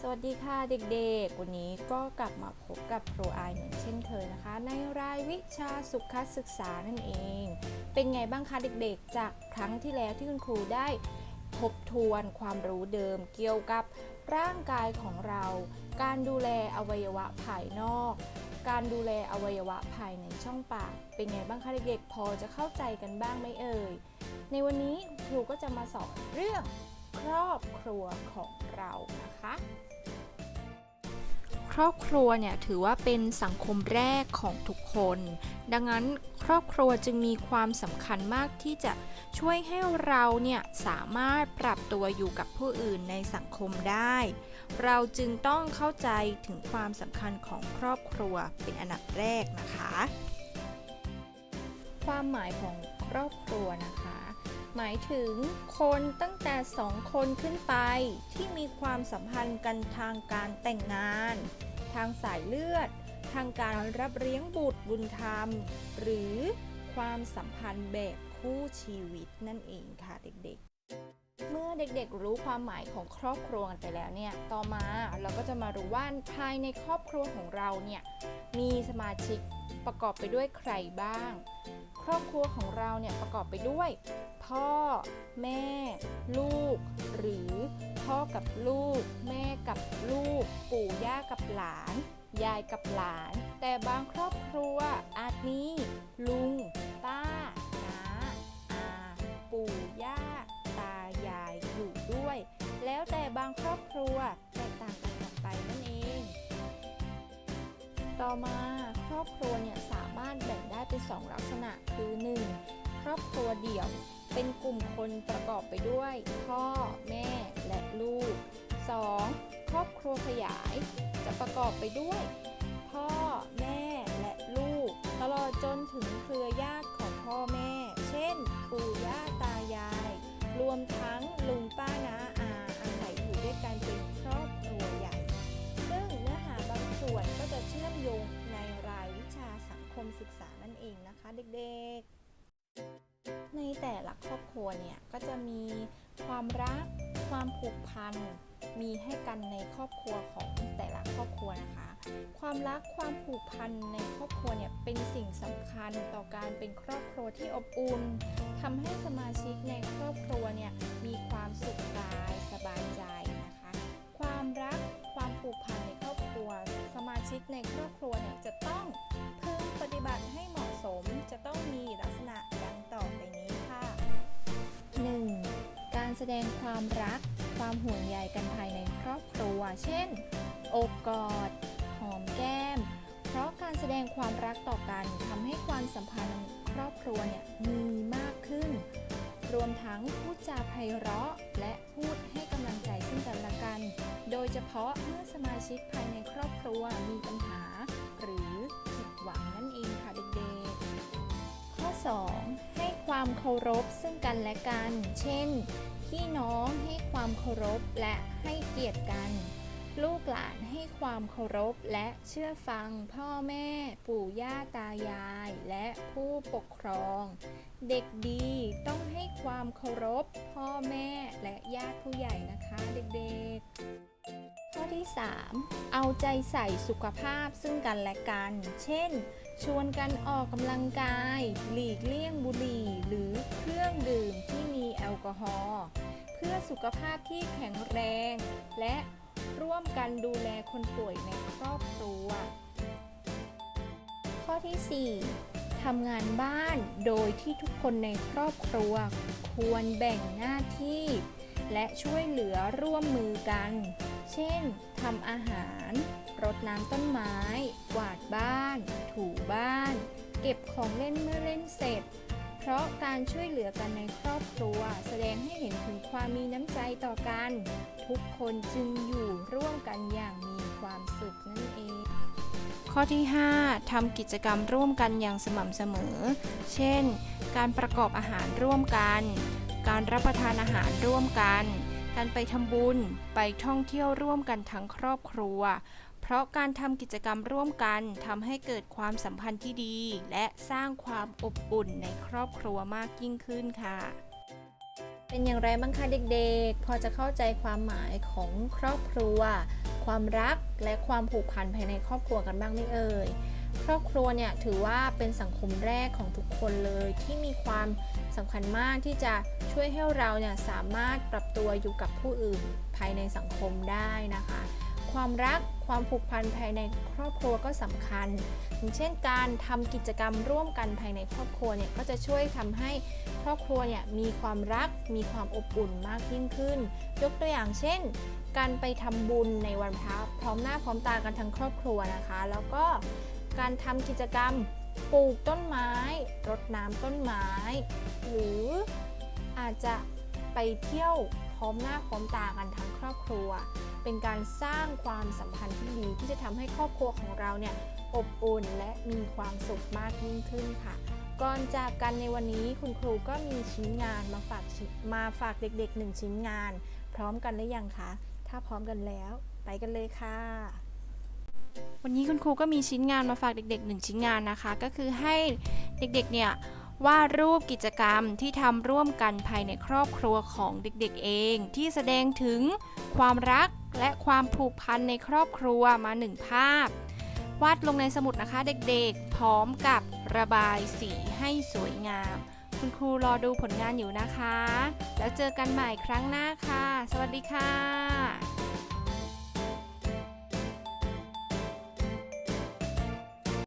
สวัสดีค่ะเด็กๆ วันนี้ก็กลับมาพบกับครูอเหมือนเช่นเคยนะคะ ในรายวิชาสุขศึกษานั่นเอง เป็นไงบ้างคะเด็กๆ จากครั้งที่แล้วที่คุณครูได้ทบทวนความรู้เดิมเกี่ยวกับร่างกายของเรา การดูแลอวัยวะภายนอก การดูแลอวัยวะภายในช่องปาก เป็นไงบ้างคะเด็กๆ พอจะเข้าใจกันบ้างไหมเอ่ย ในวันนี้ครูก็จะมาสอนเรื่องครอบครัวของเรานะคะ รอบครัวเนี่ยถือว่าเป็นสังคมแรกของทุกคน ดังนั้นครอบครัวจึงมีความสำคัญมากที่จะช่วยให้เราเนี่ยสามารถปรับตัวอยู่กับผู้อื่นในสังคมได้ เราจึงต้องเข้าใจถึงความสำคัญของครอบครัวเป็นอันดับแรกนะคะ ความหมายของครอบครัวนะคะหมายถึงคนตั้งแต่สองคนขึ้นไปที่มีความสัมพันธ์กันทางการแต่งงาน ทางสายเลือด ทางการรับเลี้ยงบุตรบุญธรรม หรือความสัมพันธ์แบบคู่ชีวิตนั่นเองค่ะเด็กๆ เมื่อเด็กๆรู้ความหมายของครอบครัวกันไปแล้วเนี่ย ต่อมาเราก็จะมารู้ว่าภายในครอบครัวของเราเนี่ยมีสมาชิกประกอบไปด้วยใครบ้าง ครอบครัวของเราเนี่ยประกอบไปด้วย พ่อ แม่ ลูก หรือพ่อกับลูก แม่กับลูก ปู่ย่ากับหลาน ยายกับหลาน แต่บางครอบครัวอาจมีลุง ป้าน้าอาปู่ย่า ตายายอยู่ด้วย แล้วแต่บางครอบครัวแตกต่างกันออกไปนั่นเอง ต่อมาครอบครัวเนี่ยสามารถแบ่งได้เป็นสองลักษณะคือ 1. ครอบครัวเดี่ยวเป็นกลุ่มคนประกอบไปด้วย พ่อ แม่และลูก 2. ครอบครัวขยาย จะประกอบไปด้วย พ่อแม่และลูก ตลอดจนถึงเครือญาติของพ่อแม่ เช่น ปู่ย่าตายาย รวมทั้งลุงป้าน้าอาอาศัยอยู่ด้วยกันเป็นครอบครัวใหญ่ ซึ่งเนื้อหาบางส่วนก็จะเชื่อมโยงในรายวิชาสังคมศึกษานั่นเองนะคะเด็กๆ ในแต่ละครอบครัวเนี่ยก็จะมีความรัก ความผูกพัน มีให้กันในครอบครัวของแต่ละครอบครัวนะคะ ความรักความผูกพันในครอบครัวเนี่ยเป็นสิ่งสำคัญต่อการเป็นครอบครัวที่อบอุ่นทำให้สมาชิกในครอบครัวเนี่ยมีความสุขกายสบายใจนะคะ ความรักความผูกพันในครอบครัว สมาชิกในครอบครัวเนี่ยจะต้องพึงปฏิบัติให้เหมาะสมจะต้องมีลักษณะดังต่อไปนี้ค่ะ 1. การแสดงความรัก ความห่วงใยกันภายในครอบครัว เช่น โอบกอด หอมแก้ม เพราะการแสดงความรักต่อกันทำให้ความสัมพันธ์ครอบครัวเนี่ยมีมากขึ้น รวมทั้งพูดจาไพเราะและพูดให้กำลังใจซึ่งกันและกัน โดยเฉพาะเมื่อสมาชิกภายในครอบครัวมี ความเคารพซึ่งกันและกัน เช่น พี่น้องให้ความเคารพและให้เกียรติกัน ลูกหลานให้ความเคารพและเชื่อฟังพ่อแม่ ปู่ย่าตายาย และผู้ปกครอง เด็กดีต้องให้ความเคารพ พ่อแม่และญาติผู้ใหญ่นะคะเด็กๆ ข้อที่ 3 เอาใจใส่สุขภาพซึ่งกันและกัน เช่น ชวนกันออกกำลังกาย หลีกเลี่ยงบุหรี่ หรือเครื่องดื่มที่มีแอลกอฮอล์เพื่อสุขภาพที่แข็งแรง และร่วมกันดูแลคนป่วยในครอบครัว ข้อที่ 4 ทำงานบ้านโดยที่ทุกคนในครอบครัว ควรแบ่งหน้าที่ และช่วยเหลือร่วมมือกัน เช่นทำอาหาร รดน้ำต้นไม้ กวาดบ้าน ถูบ้าน เก็บของเล่นเมื่อเล่นเสร็จ เพราะการช่วยเหลือกันในครอบครัว แสดงให้เห็นถึงความมีน้ำใจต่อกัน ทุกคนจึงอยู่ร่วมกันอย่างมีความสุขนั่นเอง ข้อที่ 5ทำกิจกรรมร่วมกันอย่างสม่ำเสมอ เช่น การประกอบอาหารร่วมกัน การรับประทานอาหารร่วมกัน การไปทำบุญไปท่องเที่ยวร่วมกันทั้งครอบครัว เพราะการทำกิจกรรมร่วมกันทำให้เกิดความสัมพันธ์ที่ดี และสร้างความอบอุ่นในครอบครัวมากยิ่งขึ้นค่ะ เป็นอย่างไรบ้างคะเด็กๆ พอจะเข้าใจความหมายของครอบครัว ความรักและความผูกพันภายในครอบครัวกันบ้างไหมเอ่ย ครอบครัวเนี่ยถือว่าเป็นสังคมแรกของทุกคนเลยที่มีความสำคัญมากที่จะช่วยให้เราเนี่ยสามารถปรับตัวอยู่กับผู้อื่นภายในสังคมได้นะคะ ความรักความผูกพันภายในครอบครัวก็สำคัญ อย่างเช่นการทำกิจกรรมร่วมกันภายในครอบครัวเนี่ยก็จะช่วยทำให้ครอบครัวเนี่ยมีความรักมีความอบอุ่นมากยิ่งขึ้น ยกตัวอย่างเช่น การไปทำบุญในวันพระพร้อมหน้าพร้อมตากันทั้งครอบครัวนะคะ แล้วก็ การทำกิจกรรมปลูกต้นไม้ รดน้ำต้นไม้ หรืออาจจะไปเที่ยวพร้อมหน้าพร้อมตากันทั้งครอบครัว เป็นการสร้างความสัมพันธ์ที่ดีที่จะทำให้ครอบครัวของเราเนี่ยอบอุ่นและมีความสุขมากยิ่งขึ้นค่ะ ก่อนจากกันในวันนี้คุณครูก็มีชิ้นงานมาฝากมาฝากเด็กๆหนึ่งชิ้นงาน พร้อมกันหรือยังคะ ถ้าพร้อมกันแล้ว ไปกันเลยค่ะ วันนี้คุณครูก็มีชิ้นงานมาฝากเด็กๆหนึ่งชิ้นงานนะคะ ก็คือให้เด็กๆ เนี่ยวาดรูปกิจกรรมที่ทำร่วมกันภายในครอบครัวของเด็กๆเอง ที่แสดงถึงความรักและความผูกพันในครอบครัวมาหนึ่งภาพ วาดลงในสมุดนะคะเด็กๆ พร้อมกับระบายสีให้สวยงาม คุณครูรอดูผลงานอยู่นะคะ แล้วเจอกันใหม่ครั้งหน้าค่ะ สวัสดีค่ะ